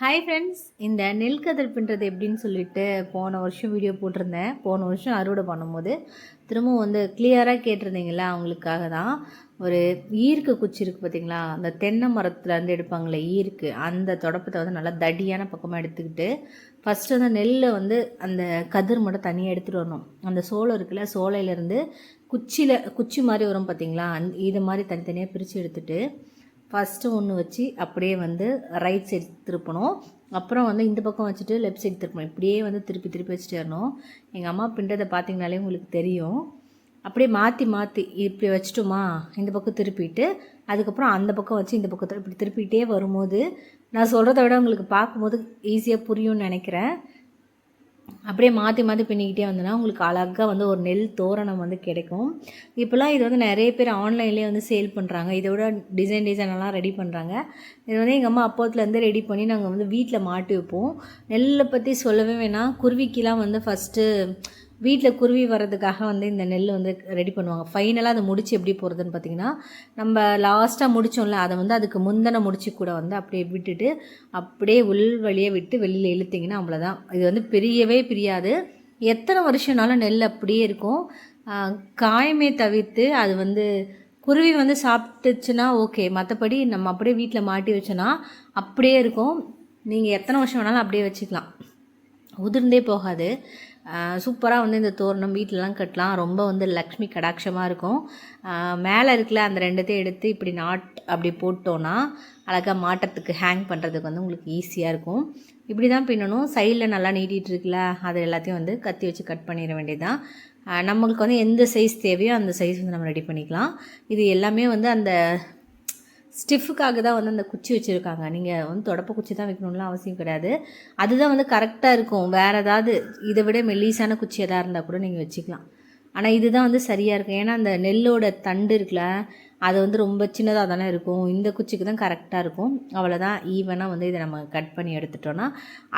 Hi friends இந்த நெல் கதிர் பின்னுறது எப்படின்னு சொல்லிட்டு போன வருஷம் வீடியோ போட்டிருந்தேன். போன வருஷம் அறுவடை பண்ணும்போது திரும்பவும் வந்து கிளியராக கேட்டிருந்தீங்களா அவங்களுக்காக தான். ஒரு ஈர்க்கு குச்சி இருக்குது பார்த்தீங்களா அந்த தென்னை மரத்துலேருந்து எடுப்பாங்களே ஈர்க்கு அந்த தொடப்பத்தை வந்து நல்லா தடியான பக்கமாக எடுத்துக்கிட்டு ஃபஸ்ட்டு அந்த நெல்லை வந்து அந்த கதிர் மட்டும் தனியாக எடுத்துகிட்டு வரணும். அந்த சோளம் இருக்குல்ல சோலையிலேருந்து குச்சியில் குச்சி மாதிரி வரும் பார்த்தீங்களா அந் இது மாதிரி தனித்தனியாக பிரித்து எடுத்துகிட்டு ஃபஸ்ட்டு ஒன்று வச்சு அப்படியே வந்து ரைட் சைடு திருப்பணும். அப்புறம் வந்து இந்த பக்கம் வச்சுட்டு லெஃப்ட் சைடு திருப்பணும். இப்படியே வந்து திருப்பி திருப்பி வச்சுட்டு வரணும். எங்கள் அம்மா பின்றதை பார்த்தீங்கனாலே உங்களுக்கு தெரியும். அப்படியே மாற்றி மாற்றி இப்படி வச்சுட்டோமா? இந்த பக்கம் திருப்பிட்டு அதுக்கப்புறம் அந்த பக்கம் வச்சு இந்த பக்கம் இப்படி திருப்பிகிட்டே வரும்போது நான் சொல்கிறத விட உங்களுக்கு பார்க்கும்போது ஈஸியாக புரியும்னு நினைக்கிறேன். அப்படியே மாற்றி மாற்றி பின்னிக்கிட்டே வந்தோன்னா உங்களுக்கு அழகாக வந்து ஒரு நெல் தோரணம் வந்து கிடைக்கும். இப்போல்லாம் இது வந்து நிறைய பேர் ஆன்லைன்லேயே வந்து சேல் பண்ணுறாங்க இதோட டிசைன் டிசைனெல்லாம் ரெடி பண்ணுறாங்க இது வந்து எங்கள் அம்மா அப்போத்துலேருந்து ரெடி பண்ணி நாங்கள் வந்து வீட்டில் மாட்டி வைப்போம். நெல்லை பற்றி சொல்லவே வேணாம். குருவிக்கெலாம் வந்து ஃபஸ்ட்டு வீட்டில் குருவி வர்றதுக்காக வந்து இந்த நெல் வந்து ரெடி பண்ணுவாங்க. ஃபைனலாக அதை முடிச்சு எப்படி போகிறதுன்னு பார்த்தீங்கன்னா நம்ம லாஸ்ட்டாக முடித்தோம்ல அதை வந்து அதுக்கு முந்தின முடிச்சு கூட வந்து அப்படியே விட்டுட்டு அப்படியே உள் வழியை விட்டு வெளியில் இழுத்திங்கன்னா அவ்வளோதான் இது வந்து பிரியவே பிரியாது. எத்தனை வருஷம்னாலும் நெல் அப்படியே இருக்கும். காயமே தவிர்த்து அது வந்து குருவி வந்து சாப்பிட்டுச்சுன்னா ஓகே மற்றபடி நம்ம அப்படியே வீட்டில் மாட்டி வச்சோன்னா அப்படியே இருக்கும். நீங்கள் எத்தனை வருஷம் வேணாலும் அப்படியே வச்சுக்கலாம். உதிர்ந்தே போகாது. சூப்பராக வந்து இந்த தோரணம் வீட்டிலலாம் கட்டலாம். ரொம்ப வந்து லக்ஷ்மி கடாட்சமாக இருக்கும். மேலே இருக்கல அந்த ரெண்டுத்தையும் எடுத்து இப்படி நாட் அப்படி போட்டோன்னா அழகாக மாட்டுறதுக்கு ஹேங் பண்ணுறதுக்கு வந்து உங்களுக்கு ஈஸியாக இருக்கும். இப்படி தான் பின்னணும் சைடில் நல்லா நீட்டிகிட்டு இருக்குல்ல அது எல்லாத்தையும் வந்து கத்தி வச்சு கட் பண்ணிட வேண்டியதுதான். நம்மளுக்கு வந்து எந்த சைஸ் தேவையோ அந்த சைஸ் வந்து நம்ம ரெடி பண்ணிக்கலாம். இது எல்லாமே வந்து அந்த ஸ்டிஃபுக்காக தான் வந்து அந்த குச்சி வச்சுருக்காங்க. நீங்கள் வந்து தொடப்ப குச்சி தான் வைக்கணும்லாம் அவசியம் கிடையாது. அதுதான் வந்து கரெக்டாக இருக்கும். வேறு ஏதாவது இதை விட மெல்லீஸான குச்சி எதாக இருந்தால் கூட நீங்கள் வச்சுக்கலாம். ஆனால் இதுதான் வந்து சரியாக இருக்கும். ஏன்னா அந்த நெல்லோட தண்டு இருக்குல்ல அது வந்து ரொம்ப சின்னதாக தானே இருக்கும். இந்த குச்சிக்கு தான் கரெக்டாக இருக்கும். அவ்வளோதான் ஈவனாக வந்து இதை நம்ம கட் பண்ணி எடுத்துட்டோன்னா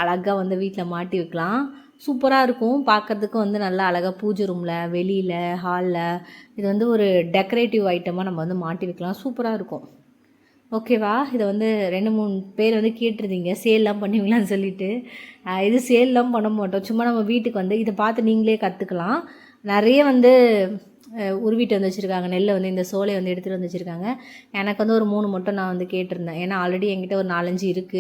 அழகாக வந்து வீட்டில் மாட்டி வைக்கலாம். சூப்பராக இருக்கும். பார்க்குறதுக்கு வந்து நல்லா அழகாக பூஜை ரூமில் வெளியில் ஹாலில் இது வந்து ஒரு டெக்கரேட்டிவ் ஐட்டமாக நம்ம வந்து மாட்டி வைக்கலாம். சூப்பராக இருக்கும். ஓகேவா? இதை வந்து ரெண்டு மூணு பேர் வந்து கேட்டிருந்தீங்க. சேல்லாம் பண்ணுவீங்களான்னு சொல்லிட்டு. இது சேல்லாம் பண்ண மாட்டோம். சும்மா நம்ம வீட்டுக்கு வந்து இதை பார்த்து நீங்களே கற்றுக்கலாம் நிறைய வந்து உருவிட்டு வந்து வச்சுருக்காங்க. நெல்லை வந்து இந்த சோலையை வந்து எடுத்துகிட்டு வந்து வச்சுருக்காங்க. எனக்கு வந்து ஒரு மூணு மட்டும் நான் வந்து கேட்டிருந்தேன். ஏன்னா ஆல்ரெடி என்கிட்ட ஒரு நாலஞ்சு இருக்குது